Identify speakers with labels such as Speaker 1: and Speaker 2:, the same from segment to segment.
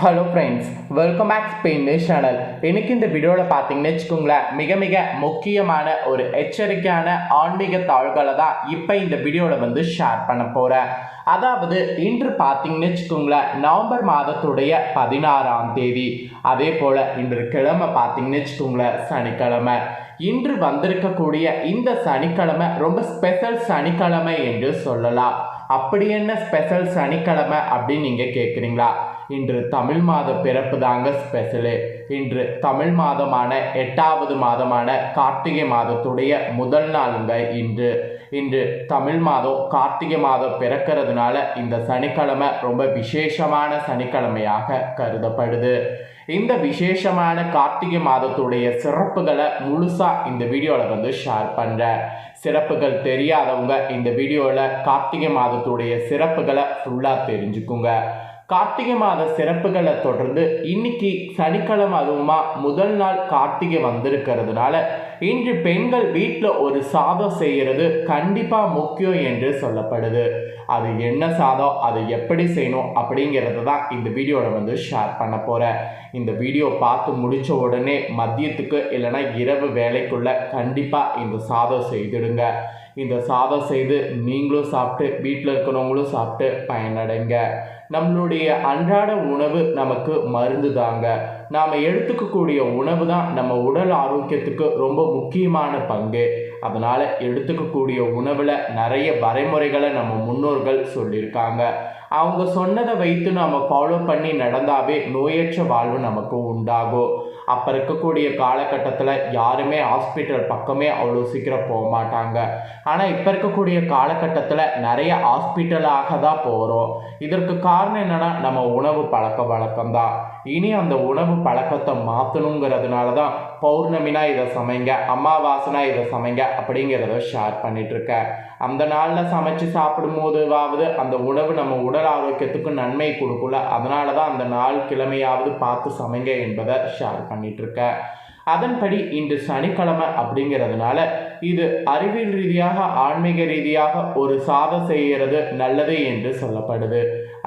Speaker 1: Hello friends welcome back Spain news channel எனக்கு இந்த வீடியோவில் பார்த்தீங்கன்னு வச்சுக்கோங்களேன் மிக மிக முக்கியமான ஒரு எச்சரிக்கையான ஆன்மீக தாள்களை தான் இப்போ இந்த வீடியோவில் வந்து ஷேர் பண்ண போகிறேன் அதாவது இன்று பார்த்தீங்கன்னு வச்சுக்கோங்களேன் நவம்பர் மாதத்துடைய பதினாறாம் தேதி. அதே போல் இன்று கிழமை பார்த்தீங்கன்னு வச்சுக்கோங்களேன் சனிக்கிழமை. இன்று வந்திருக்கக்கூடிய இந்த சனிக்கிழமை ரொம்ப ஸ்பெஷல் சனிக்கிழமை என்று சொல்லலாம். அப்படி என்ன ஸ்பெஷல் சனிக்கிழமை அப்படின்னு நீங்கள் கேட்குறீங்களா இன்று தமிழ் மாத பிறப்பு தாங்க ஸ்பெஷலு இன்று தமிழ் மாதமான எட்டாவது மாதமான கார்த்திகை மாதத்துடைய முதல் நாளுங்க இன்று. இன்று தமிழ் மாதம் கார்த்திகை மாதம் பிறக்கிறதுனால இந்த சனிக்கிழமை ரொம்ப விசேஷமான சனிக்கிழமையாக கருதப்படுது. இந்த விசேஷமான கார்த்திகை மாதத்துடைய சிறப்புகளை முழுசாக இந்த வீடியோவில் வந்து ஷேர் பண்ணுறேன் சிறப்புகள் தெரியாதவங்க இந்த வீடியோவில் கார்த்திகை மாதத்துடைய சிறப்புகளை ஃபுல்லாக தெரிஞ்சுக்குங்க. கார்த்திகை மாத சிறப்புகளை தொடர்ந்து இன்னைக்கு சனிக்கிழமை அதுவுமா முதல் நாள் கார்த்திகை வந்திருக்கிறதுனால இன்று பெண்கள் வீட்டில் ஒரு சாதம் செய்கிறது கண்டிப்பாக முக்கியம் என்று சொல்லப்படுது. அது என்ன சாதம் அதை எப்படி செய்யணும் அப்படிங்கிறத தான் இந்த வீடியோவில் வந்து ஷேர் பண்ண போகிறேன் இந்த வீடியோ பார்த்து முடித்த உடனே மதியத்துக்கு இல்லைன்னா இரவு வேலைக்குள்ளே கண்டிப்பாக இந்த சாதம் செய்திடுங்க. இந்த சாதம் செய்து நீங்களும் சாப்பிட்டு வீட்டில் இருக்கிறவங்களும் சாப்பிட்டு பயனடைங்க. நம்மளுடைய அன்றாட உணவு நமக்கு மருந்து தாங்க. நாம் எடுத்துக்கக்கூடிய உணவு தான் நம்ம உடல் ஆரோக்கியத்துக்கு ரொம்ப முக்கியமான பங்கு. அதனால் எடுத்துக்கக்கூடிய உணவில் நிறைய வரைமுறைகளை நம்ம முன்னோர்கள் சொல்லியிருக்காங்க. அவங்க சொன்னதை வைத்து நம்ம ஃபாலோ பண்ணி நடந்தாவே நோயற்ற வாழ்வு நமக்கு உண்டாகும். அப்போ இருக்கக்கூடிய காலகட்டத்தில் யாருமே ஹாஸ்பிட்டல் பக்கமே அவ்வளோ சீக்கிரம் போக மாட்டாங்க. ஆனால் இப்போ இருக்கக்கூடிய காலகட்டத்தில் நிறைய ஹாஸ்பிட்டலாக தான் போகிறோம் இதற்கு காரணம் என்னென்னா நம்ம உணவு பழக்க வழக்கம் தான் இனி அந்த உணவு பழக்கத்தை மாற்றணுங்கிறதுனால தான் பௌர்ணமினா இதை சமைங்க அமாவாசைனா இதை சமைங்க அப்படிங்கிறத ஷேர் பண்ணிகிட்ருக்கேன் அந்த நாளில் சமைச்சு சாப்பிடும்போதுவாவது அந்த உணவு நம்ம உடல் ஆரோக்கியத்துக்கு நன்மை கொடுக்கல அதனால தான் அந்த நாள் கிழமையாவது பார்த்து சமைங்க என்பதை ஷேர் பண்ணிகிட்ருக்கேன் அதன்படி இன்று சனிக்கிழமை அப்படிங்கிறதுனால இது அறிவியல் ரீதியாக ஆன்மீக ரீதியாக ஒரு சாதம் செய்கிறது நல்லது என்று சொல்லப்படுது.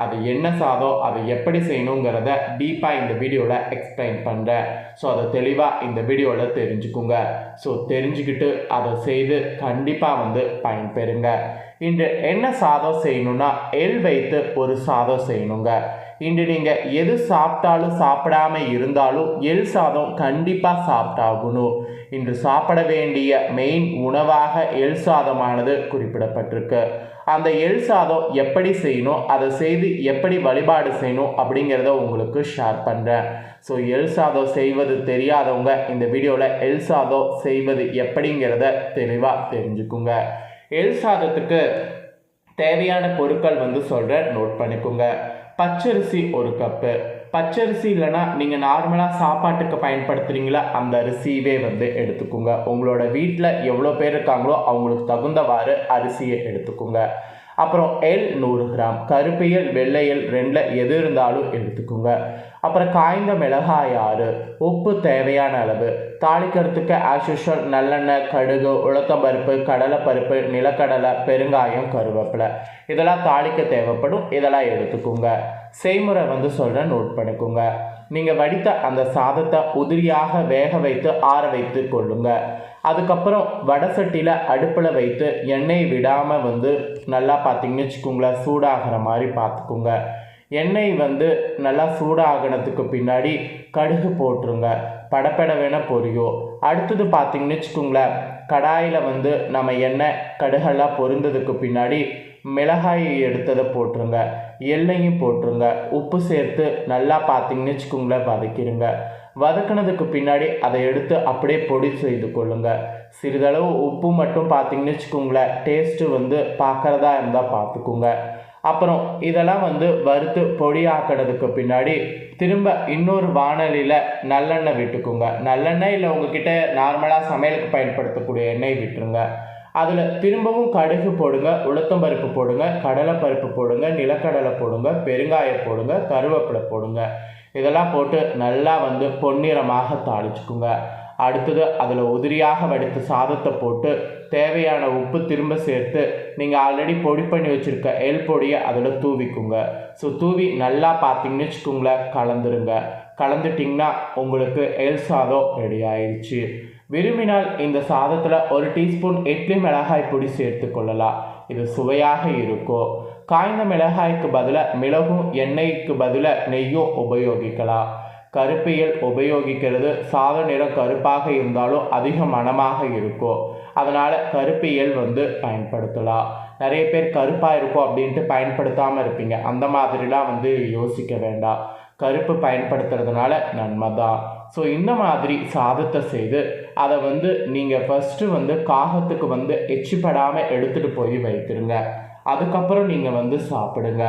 Speaker 1: அது என்ன சாதம் அதை எப்படி செய்யணுங்கிறத டீப்பாக இந்த வீடியோவில் எக்ஸ்பிளைன் பண்ணுறேன் ஸோ அதை தெளிவாக இந்த வீடியோவில் தெரிஞ்சுக்குங்க. ஸோ தெரிஞ்சுக்கிட்டு அதை செய்து கண்டிப்பாக வந்து பயன்பெறுங்க. இன்று என்ன சாதம் செய்யணும்னா எல் வைத்து ஒரு சாதம் செய்யணுங்க. இன்று நீங்கள் எது சாப்பிட்டாலும் சாப்பிடாம இருந்தாலும் எள் சாதம் கண்டிப்பாக சாப்பிட்டாகணும். இன்று சாப்பிட வேண்டிய மெயின் உணவாக எள் சாதமானது குறிப்பிடப்பட்டிருக்கு. அந்த எள் சாதம் எப்படி செய்யணும் அதை செய்து எப்படி வழிபாடு செய்யணும் அப்படிங்கிறத உங்களுக்கு ஷேர் பண்ணுறேன் ஸோ எள் சாதம் செய்வது தெரியாதவங்க இந்த வீடியோவில் எள் சாதம் செய்வது எப்படிங்கிறத தெளிவாக தெரிஞ்சுக்குங்க. எள் சாதத்துக்கு தேவையான பொருட்கள் வந்து சொல்கிறேன் நோட் பண்ணிக்கோங்க. பச்சரிசி ஒரு கப்பு. பச்சரிசி இல்லைன்னா நீங்கள் நார்மலாக சாப்பாட்டுக்கு பயன்படுத்துகிறீங்களா அந்த அரிசியவே வந்து எடுத்துக்கோங்க. உங்களோட வீட்டில் எவ்வளோ பேர் இருக்காங்களோ அவங்களுக்கு தகுந்தவாறு அரிசியை எடுத்துக்கோங்க. அப்புறம் எல் நூறு கிராம் கருப்பியல் வெள்ளையல் ரெண்டில் எது இருந்தாலும் எடுத்துக்கோங்க. அப்புறம் காய்ந்த மிளகாய் ஆறு உப்பு தேவையான அளவு. தாளிக்கிறதுக்கு ஆஸ் நல்லெண்ணெய் கடுகு உளுத்தம்பருப்பு கடலைப்பருப்பு நிலக்கடலை பெருங்காயம் கருவேப்பிலை. இதெல்லாம் தாளிக்க தேவைப்படும். இதெல்லாம் எடுத்துக்கோங்க. செய்முறை வந்து சொல்கிறேன் நோட் பண்ணிக்கோங்க. நீங்கள் வடித்த அந்த சாதத்தை உதிரியாக வேக வைத்து ஆற வைத்து கொள்ளுங்க. அதுக்கப்புறம் வடசட்டியில் அடுப்பில் வைத்து எண்ணெய் விடாமல் வந்து நல்லா பார்த்தீங்கன்னு வச்சுக்கோங்களேன் சூடாகிற மாதிரி பார்த்துக்குங்க எண்ணெய் வந்து நல்லா சூடாகினதுக்கு பின்னாடி கடுகு போட்டுருங்க. படப்பட வேணால் பொரியும் அடுத்தது பார்த்தீங்கன்னு வச்சுக்கோங்களேன் கடாயில் வந்து நம்ம எண்ணெய் கடுகெல்லாம் பொருந்ததுக்கு பின்னாடி மிளகாய் எடுத்ததை போட்டுருங்க. எண்ணெயும் போட்டுருங்க. உப்பு சேர்த்து நல்லா பார்த்தீங்கன்னு வச்சுக்கோங்களேன் வதக்கிடுங்க வதக்கினதுக்கு பின்னாடி அதை எடுத்து அப்படியே பொடி செய்து கொள்ளுங்க. சிறிதளவு உப்பு மட்டும் பார்த்தீங்கன்னு வச்சுக்கோங்களேன் டேஸ்ட்டு வந்து பார்க்குறதா இருந்தால் பார்த்துக்குங்க. அப்புறம் இதெல்லாம் வந்து வறுத்து பொடியாக்கினதுக்கு பின்னாடி திரும்ப இன்னொரு வானலியில் நல்லெண்ணெய் விட்டுக்குங்க. நல்லெண்ணெய் இல்லை உங்ககிட்ட நார்மலாக சமையலுக்கு பயன்படுத்தக்கூடிய எண்ணெய் விட்டுருங்க. அதில் திரும்பவும் கடுகு போடுங்க உளுத்தம்பருப்பு போடுங்க கடலைப்பருப்பு போடுங்க நிலக்கடலை போடுங்க பெருங்காயம் போடுங்க கருவேப்பிலை போடுங்க. இதெல்லாம் போட்டு நல்லா வந்து பொன்னிறமாக தாளிச்சுக்குங்க. அடுத்தது அதில் உதிரியாக வடித்த சாதத்தை போட்டு தேவையான உப்பு திரும்ப சேர்த்து நீங்கள் ஆல்ரெடி பொடி பண்ணி வச்சுருக்க எல் பொடியை அதில் தூவிக்குங்க. ஸோ தூவி நல்லா பார்த்தீங்கன்னு வச்சுக்கோங்களேன் கலந்துருங்க. கலந்துட்டிங்கன்னா உங்களுக்கு எல் சாதம் ரெடி ஆயிடுச்சு விரும்பினால் இந்த சாதத்தில் ஒரு டீஸ்பூன் இட்லி மிளகாய் பொடி சேர்த்து கொள்ளலாம். இது சுவையாக இருக்கும். காய்ந்த மிளகாய்க்கு பதிலாக மிளகும் எண்ணெய்க்கு பதிலாக நெய்யும் உபயோகிக்கலாம். கருப்பியல் உபயோகிக்கிறது. சாத நிறம் கருப்பாக இருந்தாலும் அதிக மணமாக இருக்கும். அதனால் கருப்பியல் வந்து பயன்படுத்தலாம். நிறைய பேர் கருப்பாக இருக்கும் அப்படின்ட்டு பயன்படுத்தாமல் இருப்பீங்க. அந்த மாதிரிலாம் வந்து யோசிக்க வேண்டாம். கருப்பு பயன்படுத்துறதுனால நன்மை தான். ஸோ இந்த மாதிரி சாதத்தை செய்து அதை வந்து நீங்கள் ஃபஸ்ட்டு வந்து காகத்துக்கு வந்து எச்சிப்படாமல் எடுத்துகிட்டு போய் வைத்திருங்க. அதுக்கப்புறம் நீங்கள் வந்து சாப்பிடுங்க.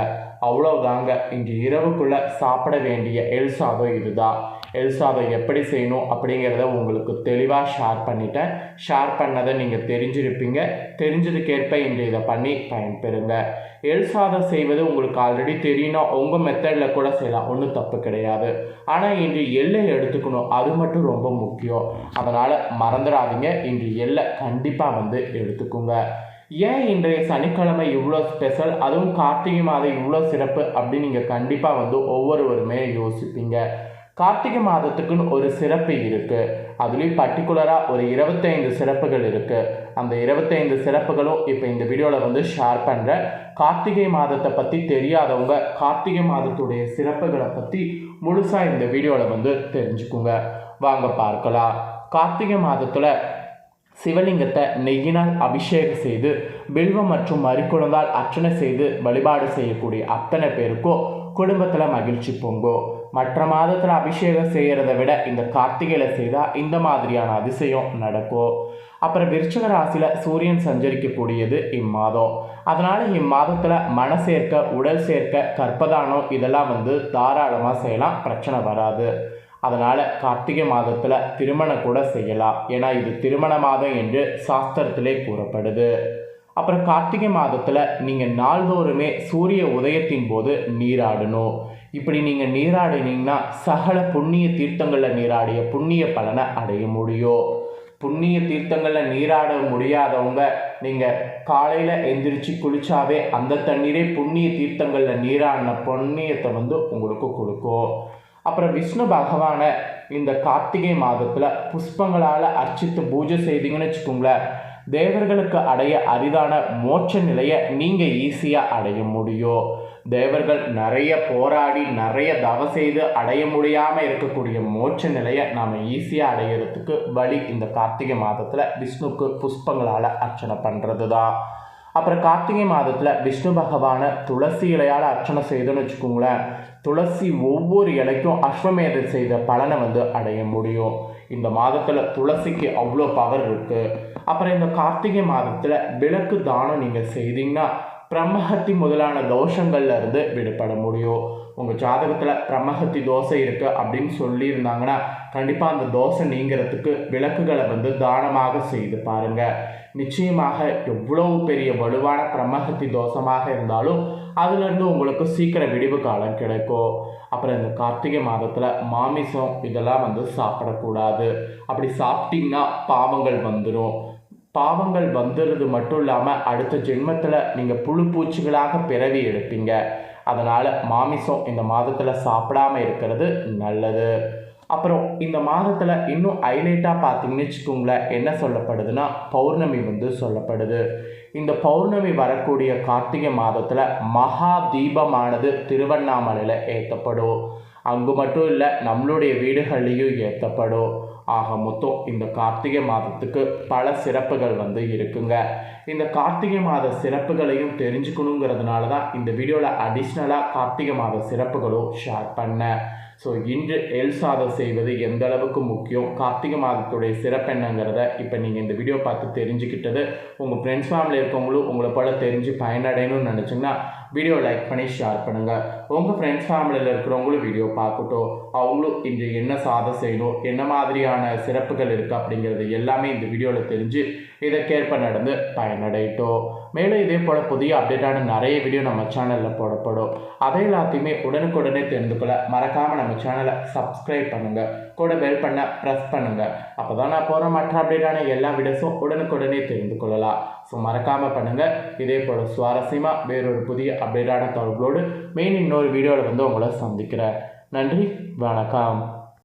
Speaker 1: அவ்வளோதாங்க இன்று இரவுக்குள்ளே சாப்பிட வேண்டிய எல்சாதம் இதுதான். எல்சாவை சாதம் எப்படி செய்யணும் அப்படிங்கிறத உங்களுக்கு தெளிவாக ஷேர் பண்ணிட்டேன். ஷேர் பண்ணதை நீங்கள் தெரிஞ்சிருப்பீங்க. தெரிஞ்சதுக்கேற்ப இன்று இதை பண்ணி பயன்பெறுங்க. எல்சாதை சாதம் செய்வது உங்களுக்கு ஆல்ரெடி தெரியும்னா உங்கள் மெத்தடில் கூட செய்யலாம். ஒன்றும் தப்பு கிடையாது. ஆனால் இன்று எள்ளை எடுத்துக்கணும். அது மட்டும் ரொம்ப முக்கியம். அதனால் மறந்துடாதீங்க. இன்று எள்ளை கண்டிப்பாக வந்து எடுத்துக்கோங்க. ஏன் இன்றைய சனிக்கிழமை இவ்வளோ ஸ்பெஷல் அதுவும் கார்த்திகை மாதம் இவ்வளோ சிறப்பு அப்படின்னு நீங்கள் கண்டிப்பாக வந்து ஒவ்வொருவருமே யோசிப்பீங்க. கார்த்திகை மாதத்துக்குன்னு ஒரு சிறப்பு இருக்குது அதுலேயும் பர்டிகுலராக ஒரு இருபத்தைந்து சிறப்புகள் இருக்குது அந்த இருபத்தைந்து சிறப்புகளும் இப்போ இந்த வீடியோவில் வந்து ஷேர் பண்ணுறேன் கார்த்திகை மாதத்தை பற்றி தெரியாதவங்க கார்த்திகை மாதத்துடைய சிறப்புகளை பற்றி முழுசாக இந்த வீடியோவில் வந்து தெரிஞ்சுக்குங்க. வாங்க பார்க்கலாம். கார்த்திகை மாதத்தில் சிவலிங்கத்தை நெய்யினால் அபிஷேகம் செய்து பில்வம் மற்றும் மறிக்குழந்தால் அர்ச்சனை செய்து வழிபாடு செய்யக்கூடிய அத்தனை பேருக்கும் குடும்பத்தில் மகிழ்ச்சி பொங்கும் மற்ற மாதத்தில் அபிஷேகம் செய்கிறத விட இந்த கார்த்திகையில் செய்தால் இந்த மாதிரியான அதிசயம் நடக்கும் அப்புறம் விருச்சக ராசியில் சூரியன் சஞ்சரிக்கக்கூடியது இம்மாதம். அதனால் இம்மாதத்தில் மன சேர்க்க உடல் சேர்க்க கற்பதானம் இதெல்லாம் வந்து தாராளமாக செய்யலாம் பிரச்சனை வராது. அதனால் கார்த்திகை மாதத்தில் திருமணம் கூட செய்யலாம். ஏன்னா இது திருமண மாதம் என்று சாஸ்திரத்திலே கூறப்படுது. அப்புறம் கார்த்திகை மாதத்தில் நீங்கள் நாள்தோறுமே சூரிய உதயத்தின் போது நீராடணும். இப்படி நீங்கள் நீராடினீங்கன்னா சகல புண்ணிய தீர்த்தங்களில் நீராடிய புண்ணிய பலனை அடைய முடியும். புண்ணிய தீர்த்தங்களில் நீராட முடியாதவங்க நீங்கள் காலையில் எந்திரிச்சு குளிச்சாவே அந்த தண்ணீரே புண்ணிய தீர்த்தங்களில் நீராடின புண்ணியத்தை வந்து உங்களுக்கு கொடுக்கும். அப்புறம் விஷ்ணு பகவானை இந்த கார்த்திகை மாதத்தில் புஷ்பங்களால் அர்ச்சித்து பூஜை செய்தீங்கன்னு வச்சுக்கோங்களேன். தேவர்களுக்கு அடைய அரிதான மோட்ச நிலையை நீங்கள் ஈஸியாக அடைய முடியும் தேவர்கள் நிறைய போராடி நிறைய தவ செய்து அடைய முடியாமல் இருக்கக்கூடிய மோட்ச நிலையை நாம் ஈஸியாக அடையிறதுக்கு வழி இந்த கார்த்திகை மாதத்தில் விஷ்ணுக்கு புஷ்பங்களால் அர்ச்சனை பண்ணுறது தான் அப்புறம் கார்த்திகை மாதத்தில் விஷ்ணு பகவானை துளசி இலையால் அர்ச்சனை செய்தோன்னு வச்சுக்கோங்களேன் துளசி ஒவ்வொரு இலைக்கும் அஸ்வமேதம் செய்த பலனை வந்து அடைய முடியும். இந்த மாதத்தில் துளசிக்கு அவ்வளோ பவர் இருக்குது அப்புறம் இந்த கார்த்திகை மாதத்தில் விளக்கு தானம் நீங்கள் செய்தீங்கன்னா பிரம்மஹத்தி முதலான தோஷங்கள்ல இருந்து விடுபட முடியும். உங்கள் ஜாதகத்தில் பிரம்மஹத்தி தோசை இருக்குது அப்படின்னு சொல்லியிருந்தாங்கன்னா கண்டிப்பாக அந்த தோசை நீங்கிறதுக்கு விளக்குகளை வந்து தானமாக செய்து பாருங்கள் நிச்சயமாக எவ்வளவு பெரிய வலுவான பிரம்மஹத்தி தோஷமாக இருந்தாலும் அதுலேருந்து உங்களுக்கு சீக்கிரம் விடிவு காலம் கிடைக்கும். அப்புறம் இந்த கார்த்திகை மாதத்தில் மாமிசம் இதெல்லாம் வந்து சாப்பிடக்கூடாது. அப்படி சாப்பிட்டிங்கன்னா பாவங்கள் வந்துடும் பாவங்கள் வந்துடுறது மட்டும் இல்லாமல் அடுத்த ஜென்மத்தில் நீங்கள் புழு பூச்சிகளாக பிறவி எடுப்பீங்க. அதனால் மாமிசம் இந்த மாதத்தில் சாப்பிடாம இருக்கிறது நல்லது. அப்புறம் இந்த மாதத்தில் இன்னும் ஹைலைட்டாக பார்த்தீங்கன்னு வச்சுக்கோங்களேன் என்ன சொல்லப்படுதுன்னா பௌர்ணமி வந்து சொல்லப்படுது. இந்த பௌர்ணமி வரக்கூடிய கார்த்திகை மாதத்தில் மகா தீபமானது திருவண்ணாமலையில் ஏற்றப்படும் அங்கு மட்டும் இல்லை நம்மளுடைய வீடுகள்லேயும் ஏற்றப்படும் ஆக மொத்தம் இந்த கார்த்திகை மாதத்துக்கு பல சிறப்புகள் வந்து இருக்குங்க. இந்த கார்த்திகை மாத சிறப்புகளையும் தெரிஞ்சுக்கணுங்கிறதுனால தான் இந்த வீடியோவில் அடிஷ்னலாக கார்த்திகை மாத சிறப்புகளும் ஷேர் பண்ணேன். ஸோ இன்று எல் சாதம் செய்வது எந்த அளவுக்கு முக்கியம்? கார்த்திகை மாதத்துடைய சிறப்பு என்னங்கிறத இப்போ நீங்கள் இந்த வீடியோ பார்த்து தெரிஞ்சுக்கிட்டது. உங்கள் ஃப்ரெண்ட்ஸ் ஃபேமிலி இருக்கவங்களும் உங்களை போல் தெரிஞ்சு பயனடையணும்னு நினச்சிங்கன்னா வீடியோ லைக் பண்ணி ஷேர் பண்ணுங்கள் உங்கள் ஃப்ரெண்ட்ஸ் ஃபேமிலியில் இருக்கிறவங்களும் வீடியோ பார்க்கட்டும். அவங்களும் இன்று என்ன சாதம் செய்யணும் என்ன மாதிரியான சிறப்புகள் இருக்குது அப்படிங்கிறது எல்லாமே இந்த வீடியோவில் தெரிஞ்சு இதற்கேற்ப நடந்து பயனடையட்டும். மேலும் இதே போல் புதிய அப்டேட்டான நிறைய வீடியோ நம்ம சேனலில் போடப்படும். அதை எல்லாத்தையுமே உடனுக்குடனே தெரிந்து கொள்ள மறக்காமல் நம்ம சேனலை சப்ஸ்கிரைப் பண்ணுங்கள் கூட பெல் பண்ண ப்ரெஸ் பண்ணுங்கள் அப்போ தான் நான் போகிற மற்ற அப்டேட்டான எல்லா வீடியோஸும் உடனுக்குடனே தெரிந்து கொள்ளலாம். ஸோ மறக்காமல் பண்ணுங்கள் இதே போல் சுவாரஸ்யமாக வேறொரு புதிய அப்டேட்டான தொடர்போடு மெயின் இன்னொரு வீடியோவில் வந்து உங்களை சந்திக்கிறேன். நன்றி. வணக்கம்.